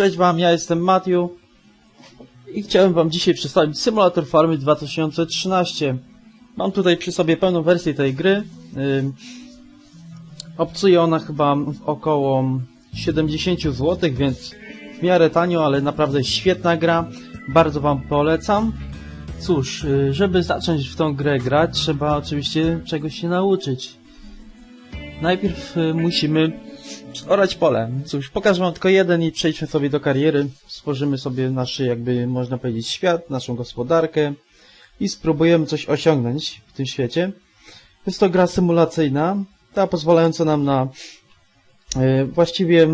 Cześć Wam, ja jestem Matthew i chciałem Wam dzisiaj przedstawić Symulator Farmy 2013. Mam tutaj przy sobie pełną wersję tej gry. Obcuje ona chyba około 70 zł, więc w miarę tanio, ale naprawdę świetna gra. Bardzo Wam polecam. Cóż, y, żeby zacząć w tą grę grać, trzeba oczywiście czegoś się nauczyć. Najpierw y, musimy orać pole. Cóż, pokażę wam tylko jeden i przejdźmy sobie do kariery. Stworzymy sobie nasz, jakby można powiedzieć, świat, naszą gospodarkę i spróbujemy coś osiągnąć w tym świecie. Jest to gra symulacyjna, ta pozwalająca nam na e, właściwie,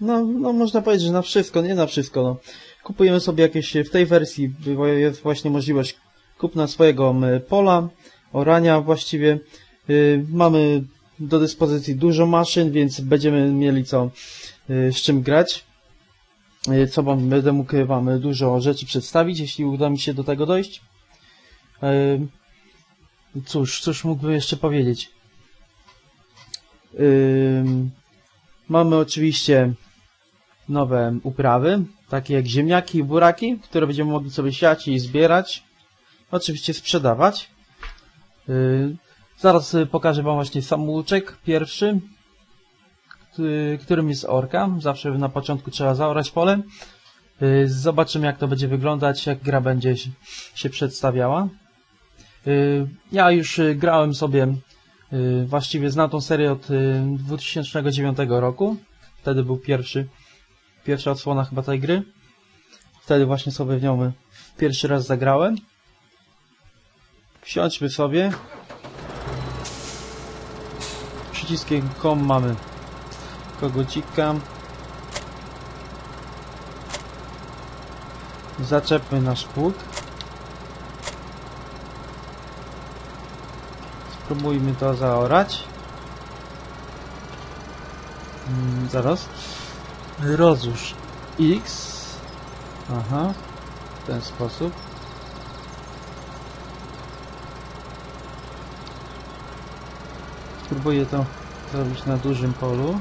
no, no można powiedzieć, że na wszystko, nie na wszystko. No. Kupujemy sobie jakieś, w tej wersji jest właśnie możliwość kupna swojego pola, orania właściwie. Y, Mamy do dyspozycji dużo maszyn, więc będziemy mieli co y, z czym grać. Y, Co wam będę mógł wam dużo rzeczy przedstawić, jeśli uda mi się do tego dojść. Y, Cóż, cóż mógłbym jeszcze powiedzieć? Mamy oczywiście nowe uprawy, takie jak ziemniaki i buraki, które będziemy mogli sobie siać i zbierać. Oczywiście sprzedawać. Zaraz y, pokażę wam właśnie samouczek pierwszy, który- którym jest orka. Zawsze na początku trzeba zaorać pole. Y, Zobaczymy jak to będzie wyglądać, jak gra będzie się- przedstawiała. Y, Ja już grałem sobie, właściwie znam tą serię od y, 2009 roku. Wtedy był pierwszy, pierwsza odsłona chyba tej gry. Wtedy właśnie sobie w nią pierwszy raz zagrałem. Wsiądźmy sobie. Przyciskiem kom mamy kogocika. Zaczepmy nasz pług. Spróbujmy to zaorać. Mm, zaraz. Rozłóż X. Aha. W ten sposób. Spróbuję to zrobić na dużym polu.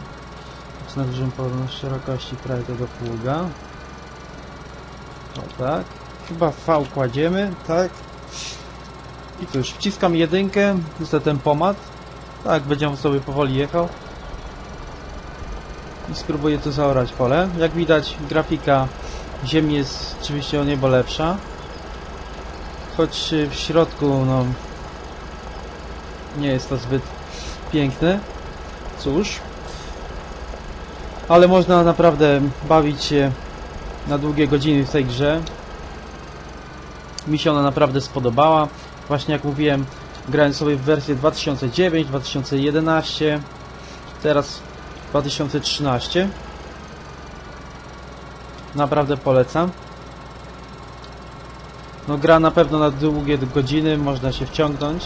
Na dużym polu, na szerokości prawie tego pługa. O tak. Chyba V kładziemy, tak. I cóż, wciskam jedynkę, jest to ten pomad. Tak, będzie on sobie powoli jechał. I spróbuję tu zaorać pole. Jak widać, grafika ziemi jest oczywiście o niebo lepsza. Choć w środku, no, nie jest to zbyt piękne. Cóż. Ale można naprawdę bawić się na długie godziny w tej grze. Mi się ona naprawdę spodobała. Właśnie jak mówiłem, grałem sobie w wersję 2009, 2011, teraz 2013. Naprawdę polecam. No gra na pewno na długie godziny, można się wciągnąć.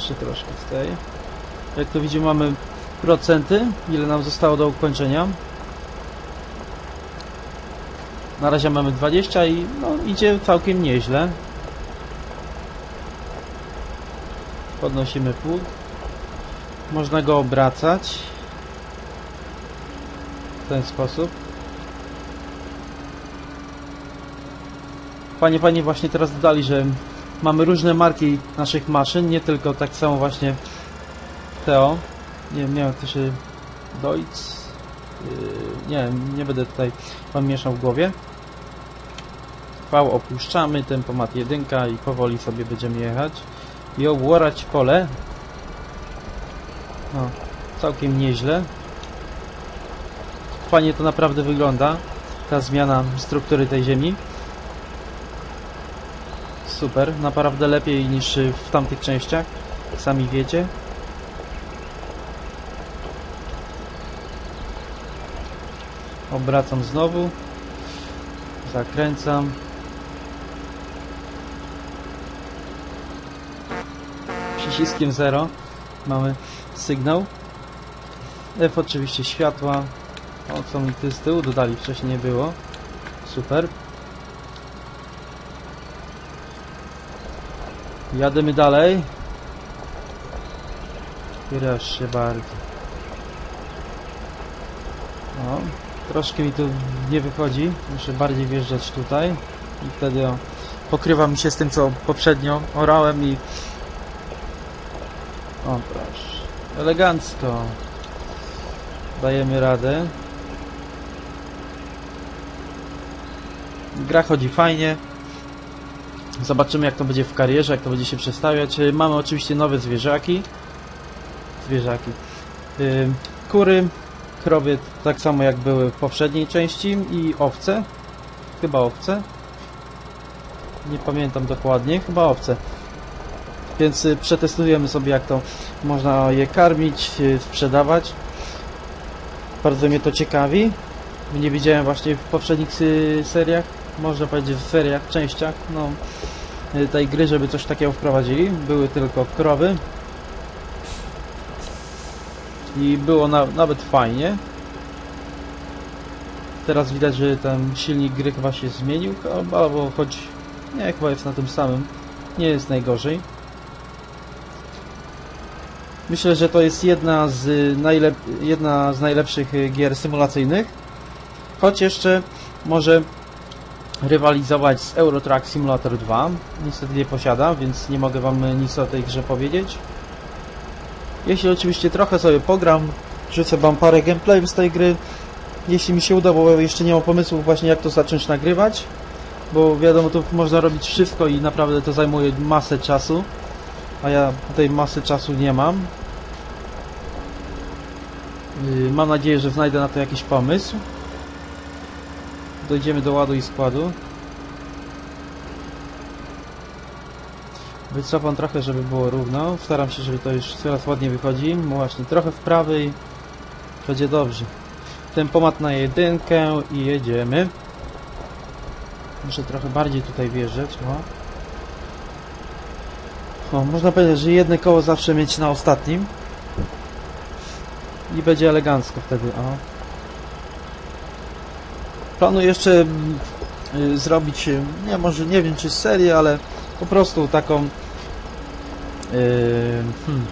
Jeszcze troszkę z. Jak to widzimy mamy procenty, ile nam zostało do ukończenia. Na razie mamy 20 i no, idzie całkiem nieźle. Podnosimy pług. Można go obracać. W ten sposób. Panie, panie właśnie teraz dodali, że mamy różne marki naszych maszyn, nie tylko tak samo właśnie Teo. Nie wiem, miałem też y, Deutz. Yy, nie, nie będę tutaj wam mieszał w głowie. V opuszczamy, tempomat jedynka i powoli sobie będziemy jechać i obłorać pole. No, całkiem nieźle. Fajnie to naprawdę wygląda, ta zmiana struktury tej ziemi. Super, naprawdę lepiej niż y, w tamtych częściach, sami wiecie. Obracam znowu. Zakręcam. Przyciskiem 0 mamy sygnał. F oczywiście światła. O co mi ty z tyłu dodali, wcześniej nie było. Super. Jadymy dalej. Proszę bardzo. O, troszkę mi tu nie wychodzi. Muszę bardziej wjeżdżać tutaj. I wtedy o, pokrywa mi się z tym, co poprzednio orałem i... O, proszę. Elegancko. Dajemy radę. Gra chodzi fajnie. Zobaczymy jak to będzie w karierze, jak to będzie się przestawiać. Y, Mamy oczywiście nowe zwierzaki. Zwierzaki. Y, Kury, krowy tak samo jak były w poprzedniej części i owce. Chyba owce. Nie pamiętam dokładnie, chyba owce. Więc y, przetestujemy sobie jak to można je karmić, sprzedawać. Bardzo mnie to ciekawi. Nie widziałem właśnie w poprzednich seriach, można powiedzieć w seriach, częściach, no y, tej gry, żeby coś takiego wprowadzili. Były tylko krowy. I było na, nawet fajnie. Teraz widać, że ten silnik gry chyba się zmienił, albo choć nie, chyba jest na tym samym. Nie jest najgorzej. Myślę, że to jest jedna z, y, jedna z najlepszych y, gier symulacyjnych. Choć jeszcze może rywalizować z Euro Truck Simulator 2. Niestety nie posiadam, więc nie mogę Wam y, nic o tej grze powiedzieć. Jeśli oczywiście trochę sobie pogram, rzucę Wam parę gameplayów z tej gry. Jeśli mi się uda, bo jeszcze nie mam pomysłu właśnie jak to zacząć nagrywać. Bo wiadomo, tu można robić wszystko i naprawdę to zajmuje masę czasu. A ja tej masy czasu nie mam. Yy, Mam nadzieję, że znajdę na to jakiś pomysł. Dojdziemy do ładu i składu. Wycofam trochę, żeby było równo. Staram się, żeby to już coraz ładniej wychodzi. Właśnie, trochę w prawy i będzie dobrze. Tempomat na jedynkę i jedziemy. Muszę trochę bardziej tutaj wjeżdżać. O. o, można powiedzieć, że jedno koło zawsze mieć na ostatnim. I będzie elegancko wtedy, o. Planuję jeszcze mm, y, zrobić, y, nie może nie wiem czy serię, ale po prostu taką y, hmm,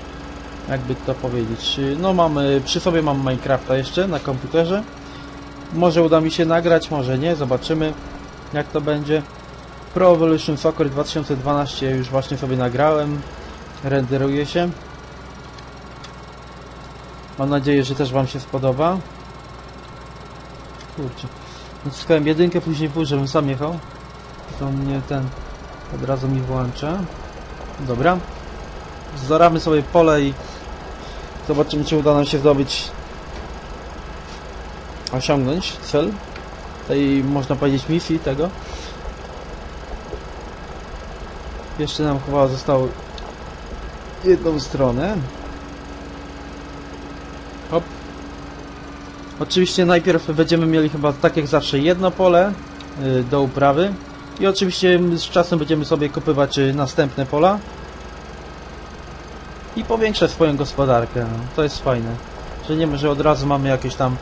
jakby to powiedzieć no mamy, przy sobie mam Minecrafta jeszcze na komputerze. Może uda mi się nagrać, może nie, zobaczymy jak to będzie. Pro Evolution Soccer 2012 już właśnie sobie nagrałem renderuje się. Mam nadzieję, że też Wam się spodoba. Kurczę naciskałem jedynkę, później pół, żebym sam jechał. To mnie ten od razu mi włącza. Dobra. Zaramy sobie pole i zobaczymy czy uda nam się zdobyć osiągnąć cel tej można powiedzieć misji tego. Jeszcze nam chyba zostało jedną stronę oczywiście najpierw będziemy mieli chyba tak jak zawsze jedno pole y, do uprawy i oczywiście z czasem będziemy sobie kupywać y, następne pola i powiększać swoją gospodarkę. No. To jest fajne. Że nie że od razu mamy jakieś tam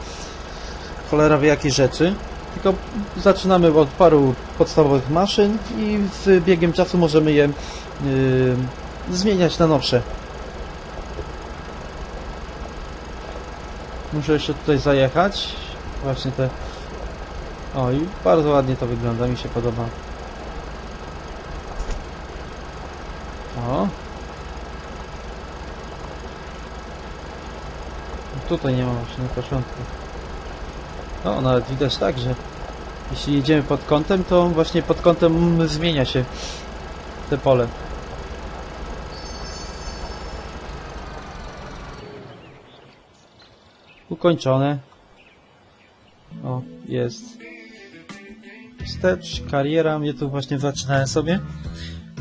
cholera wie jakie rzeczy, tylko zaczynamy od paru podstawowych maszyn i z biegiem czasu możemy je yy, zmieniać na nowsze. Muszę jeszcze tutaj zajechać. Właśnie te... O i bardzo ładnie to wygląda, mi się podoba. O. Tutaj nie ma właśnie na początku. No, nawet widać tak, że jeśli jedziemy pod kątem, to właśnie pod kątem zmienia się te pole. Ukończone. O, jest. Wstecz, kariera, mnie tu właśnie zaczynałem sobie.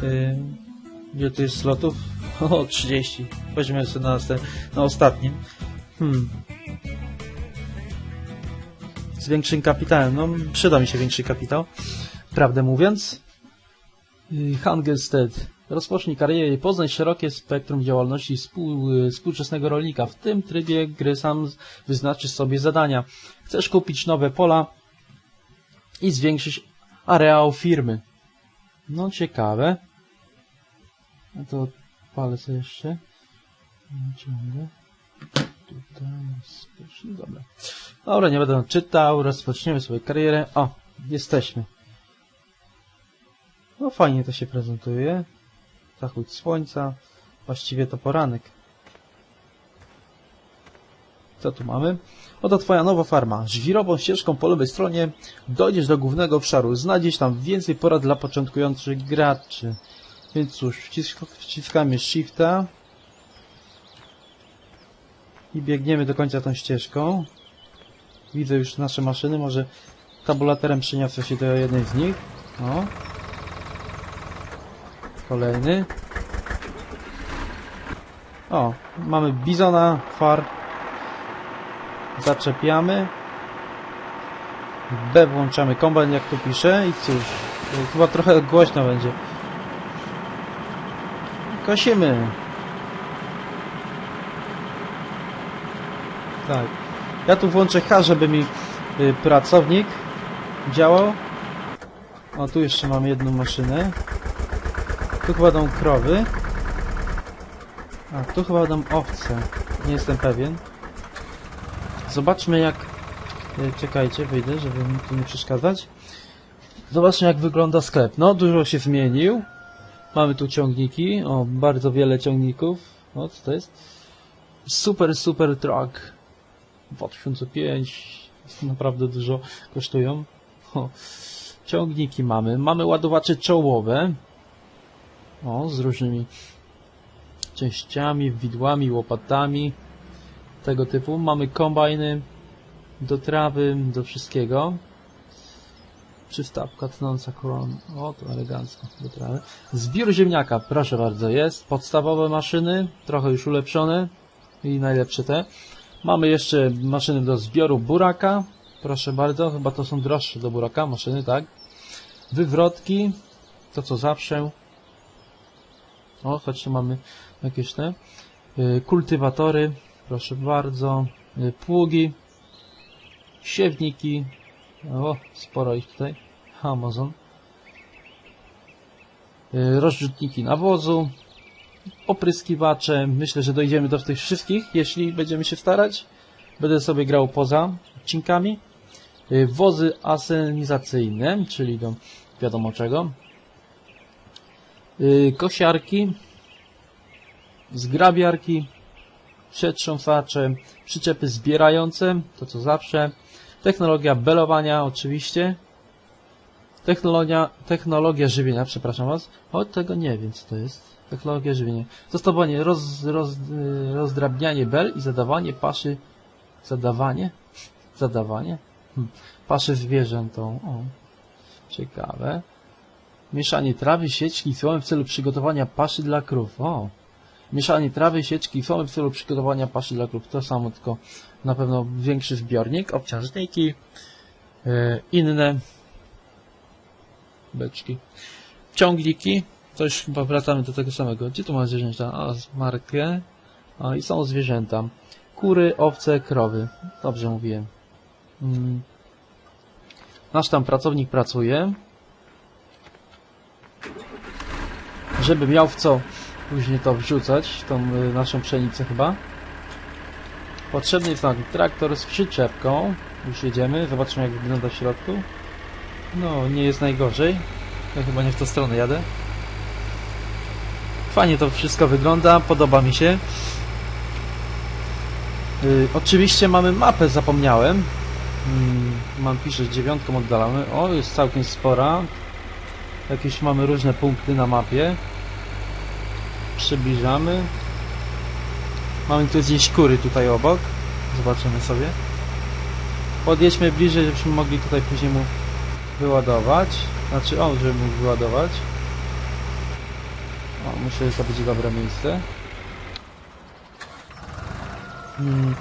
Yy, ile tu jest slotów? O, 30. Weźmiemy sobie na, na ostatnim. Hmm. Z większym kapitałem. No, przyda mi się większy kapitał. Prawdę mówiąc. Yy, Hangelstedt. Rozpocznij karierę i poznaj szerokie spektrum działalności współ, yy, współczesnego rolnika. W tym trybie gry sam wyznaczysz sobie zadania. Chcesz kupić nowe pola i zwiększyć areał firmy. No ciekawe. No to palę sobie jeszcze. Ciągle. Tutaj rozpocznij, dobra. Dobra, nie będę czytał, rozpoczniemy sobie karierę. O, jesteśmy. No fajnie to się prezentuje. Zachód słońca. Właściwie to poranek. Co tu mamy? Oto twoja nowa farma. Żwirową ścieżką po lewej stronie dojdziesz do głównego obszaru. Znajdziesz tam więcej porad dla początkujących graczy. Więc cóż, wcisk wciskamy Shifta i biegniemy do końca tą ścieżką. Widzę już nasze maszyny, może tabulatorem przeniosę się do jednej z nich. O. Kolejny. O, mamy bizona, far. Zaczepiamy. B włączamy kombajn, jak tu pisze. I cóż, chyba trochę głośno będzie. Kosimy. Tak. Ja tu włączę H, żeby mi y, pracownik działał. O, tu jeszcze mam jedną maszynę. Tu chyba dam krowy. A, tu chyba dam owce. Nie jestem pewien. Zobaczmy jak... y, Czekajcie, wyjdę, żeby mi tu nie przeszkadzać. Zobaczmy jak wygląda sklep. No, dużo się zmienił. Mamy tu ciągniki. O, bardzo wiele ciągników. O, co to jest? Super, super truck. 2005. Naprawdę dużo kosztują. O, ciągniki mamy. Mamy ładowacze czołowe. O, z różnymi częściami, widłami, łopatami. Tego typu. Mamy kombajny do trawy, do wszystkiego. Przystawka tnąca koron. O, to elegancko. Do trawy. Zbiór ziemniaka, proszę bardzo, jest. Podstawowe maszyny, trochę już ulepszone. I najlepsze te. Mamy jeszcze maszyny do zbioru buraka. Proszę bardzo, chyba to są droższe do buraka maszyny, tak? Wywrotki, to co zawsze. O, choć mamy jakieś te. Y, Kultywatory, proszę bardzo. Y, Pługi. Siewniki. O, sporo ich tutaj. Amazon. Y, Rozrzutniki nawozu. Opryskiwacze. Myślę, że dojdziemy do tych wszystkich, jeśli będziemy się starać. Będę sobie grał poza odcinkami. Wozy asenizacyjne, czyli do wiadomo czego. Y, Kosiarki. Zgrabiarki. Przetrząsacze. Przyczepy zbierające, to co zawsze. Technologia belowania, oczywiście. Technologia, technologia żywienia, przepraszam Was. O, tego nie wiem, co to jest. Technologia żywienia. Zastosowanie, roz, roz, y, rozdrabnianie bel i zadawanie paszy. Zadawanie? Zadawanie? Hm. Paszy zwierzętom. O, ciekawe. Mieszanie trawy, sieczki i słomy w celu przygotowania paszy dla krów. O, mieszanie trawy, sieczki i słomy w celu przygotowania paszy dla krów. To samo, tylko na pewno większy zbiornik, obciążniki, yy, inne beczki, ciągniki, to już chyba wracamy do tego samego. Gdzie tu ma zwierzęta? A, markę. A, i są zwierzęta. Kury, owce, krowy. Dobrze mówiłem. Mm. Nasz tam pracownik pracuje. Żeby miał w co później to wrzucać, tą y, naszą pszenicę chyba. Potrzebny jest nam traktor z przyczepką. Już jedziemy, zobaczmy jak wygląda w środku. No, nie jest najgorzej. Ja chyba nie w tą stronę jadę. Fajnie to wszystko wygląda, podoba mi się. Yy, oczywiście mamy mapę, zapomniałem. Yy, mam pisze dziewiątką oddalamy. O, jest całkiem spora. Jakieś mamy różne punkty na mapie. Przybliżamy. Mamy tu gdzieś kury tutaj obok. Zobaczymy sobie. Podjedźmy bliżej, żebyśmy mogli tutaj później mu wyładować. Znaczy on, żeby mógł wyładować. O, myślę, że to dobre miejsce. Hmm.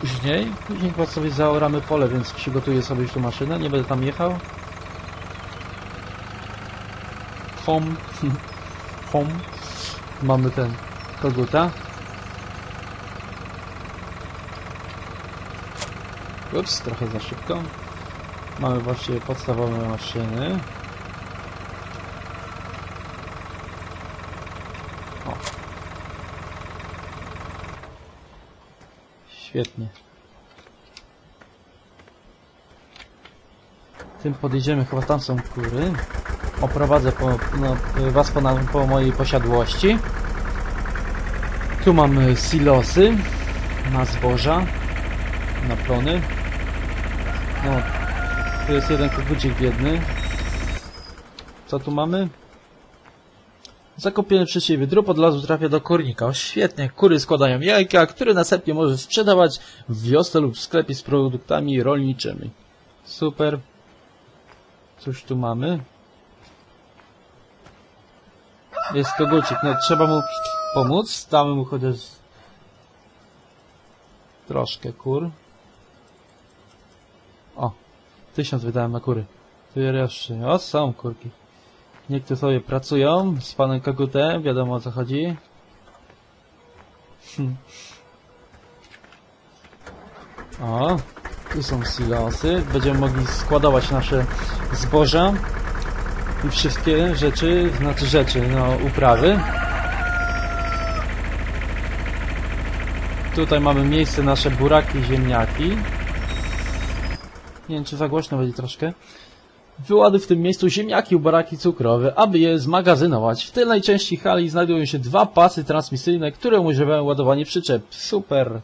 Później, później chyba sobie zaoramy pole, więc przygotuję sobie już tu maszynę. Nie będę tam jechał. Home. Home. Mamy ten koguta. Ups, trochę za szybko. Mamy właściwie podstawowe maszyny. O. Świetnie. Tym podjedziemy, chyba tam są kury. Oprowadzę po, no, was po, po mojej posiadłości. Tu mamy silosy na zboża, na plony. No, tu jest jeden kogucik biedny. Co tu mamy? Zakupiony przez siebie drób od trafia do kurnika. O, świetnie, kury składają jajka, które następnie może sprzedawać w wiosce lub w sklepie z produktami rolniczymi. Super. Cóż tu mamy? Jest kogucik, no trzeba mu pomóc. Damy mu chociaż troszkę kur. O, tysiąc wydałem na kury. Tu jeszcze, o są kurki. Tu sobie pracują z panem kogutem, wiadomo o co chodzi. Hm. O, tu są silosy. Będziemy mogli składować nasze zboża i wszystkie rzeczy, znaczy rzeczy, no uprawy. Tutaj mamy miejsce nasze buraki ziemniaki. Nie wiem, czy za głośno będzie troszkę. Wyładuj w tym miejscu ziemniaki i buraki cukrowe, aby je zmagazynować. W tylnej części hali znajdują się dwa pasy transmisyjne, które umożliwiają ładowanie przyczep. Super.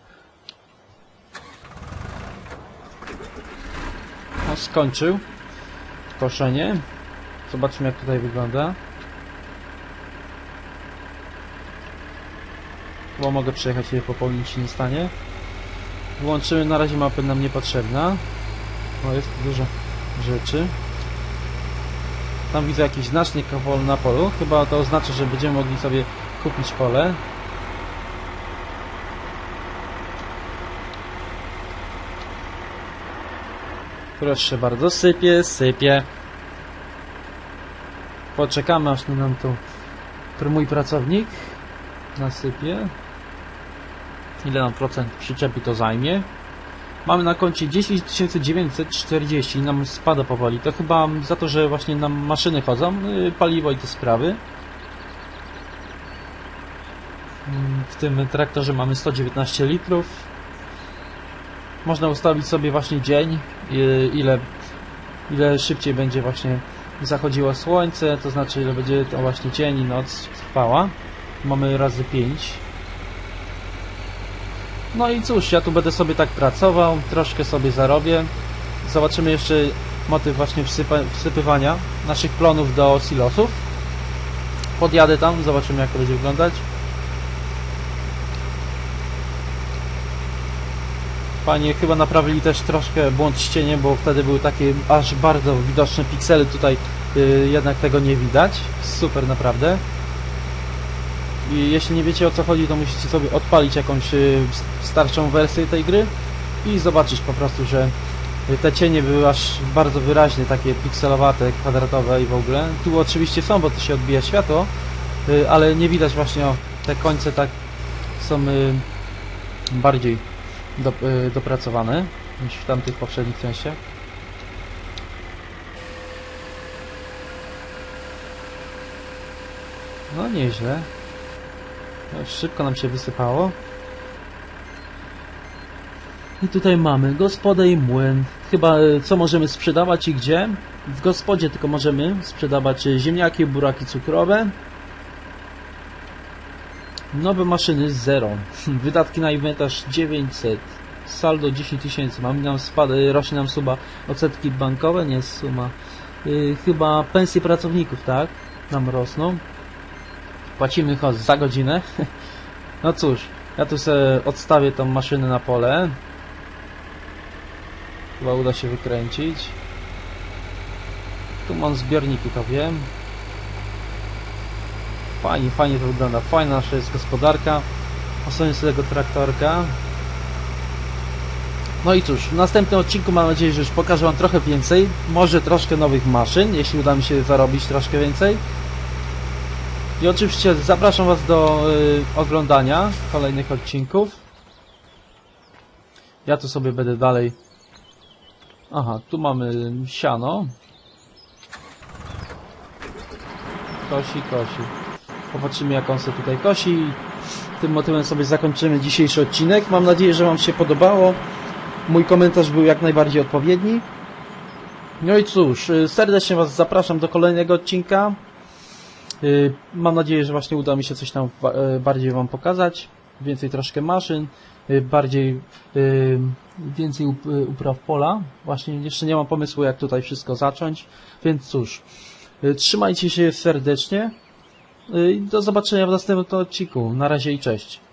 No, skończył koszenie. Zobaczmy jak tutaj wygląda. Bo mogę przejechać je popełnić się nie stanie. Włączymy, na razie mapy nam niepotrzebna. O, jest dużo rzeczy. Tam widzę jakiś znacznik na polu. Chyba to oznacza, że będziemy mogli sobie kupić pole. Proszę bardzo, sypie, sypie. Poczekamy aż nam tu mój pracownik nasypie. Ile nam procent przyczepi to zajmie? Mamy na koncie 10 940 i nam spada powoli. To chyba za to, że właśnie nam maszyny chodzą, yy, paliwo i te sprawy. Mm, W tym traktorze mamy 119 litrów. Można ustawić sobie właśnie dzień, yy, ile, ile szybciej będzie właśnie zachodziło słońce, to znaczy ile będzie to właśnie dzień i noc trwała. Mamy razy 5. No i cóż, ja tu będę sobie tak pracował, troszkę sobie zarobię. Zobaczymy jeszcze motyw właśnie wsypa, wsypywania naszych plonów do silosów. Podjadę tam, zobaczymy jak to będzie wyglądać. Panie chyba naprawili też troszkę błąd ścienie, bo wtedy były takie aż bardzo widoczne piksele, tutaj yy, jednak tego nie widać. Super naprawdę. I jeśli nie wiecie o co chodzi, to musicie sobie odpalić jakąś y, starszą wersję tej gry i zobaczyć po prostu, że te cienie były aż bardzo wyraźnie takie pikselowate, kwadratowe i w ogóle. Tu oczywiście są, bo to się odbija światło, y, ale nie widać właśnie o te końce tak są y, bardziej do, y, dopracowane niż w tamtych poprzednich częściach. No nieźle. No, Szybko nam się wysypało. I tutaj mamy gospodę i młyn. Chyba y, co możemy sprzedawać i gdzie? W gospodzie tylko możemy sprzedawać y, ziemniaki, buraki cukrowe. Nowe maszyny zero. Wydatki na inwentarz 900. Saldo 10 tysięcy. Mamy nam spada, y, rośnie nam suba odsetki bankowe, nie suma. Y, chyba pensje pracowników, tak? Nam rosną. Płacimy chyba za godzinę. No cóż, ja tu sobie odstawię tą maszynę na pole. Chyba uda się wykręcić. Tu mam zbiorniki, to wiem. Fajnie, fajnie to wygląda. Fajna nasza jest gospodarka. Osłonię sobie tego traktorka. No i cóż, w następnym odcinku mam nadzieję, że już pokażę Wam trochę więcej. Może troszkę nowych maszyn, jeśli uda mi się zarobić troszkę więcej. I oczywiście zapraszam Was do y, oglądania kolejnych odcinków. Ja tu sobie będę dalej. Aha, tu mamy siano. Kosi, kosi. Popatrzymy jak on sobie tutaj kosi. tym motywem sobie zakończymy dzisiejszy odcinek. Mam nadzieję, że Wam się podobało. Mój komentarz był jak najbardziej odpowiedni. No i cóż, y, serdecznie Was zapraszam do kolejnego odcinka. Y, Mam nadzieję, że właśnie uda mi się coś tam y, bardziej Wam pokazać. Więcej troszkę maszyn, bardziej więcej up- upraw pola. Właśnie jeszcze nie mam pomysłu, jak tutaj wszystko zacząć. Więc cóż, trzymajcie się serdecznie. Y, Do zobaczenia w następnym odcinku. Na razie i cześć.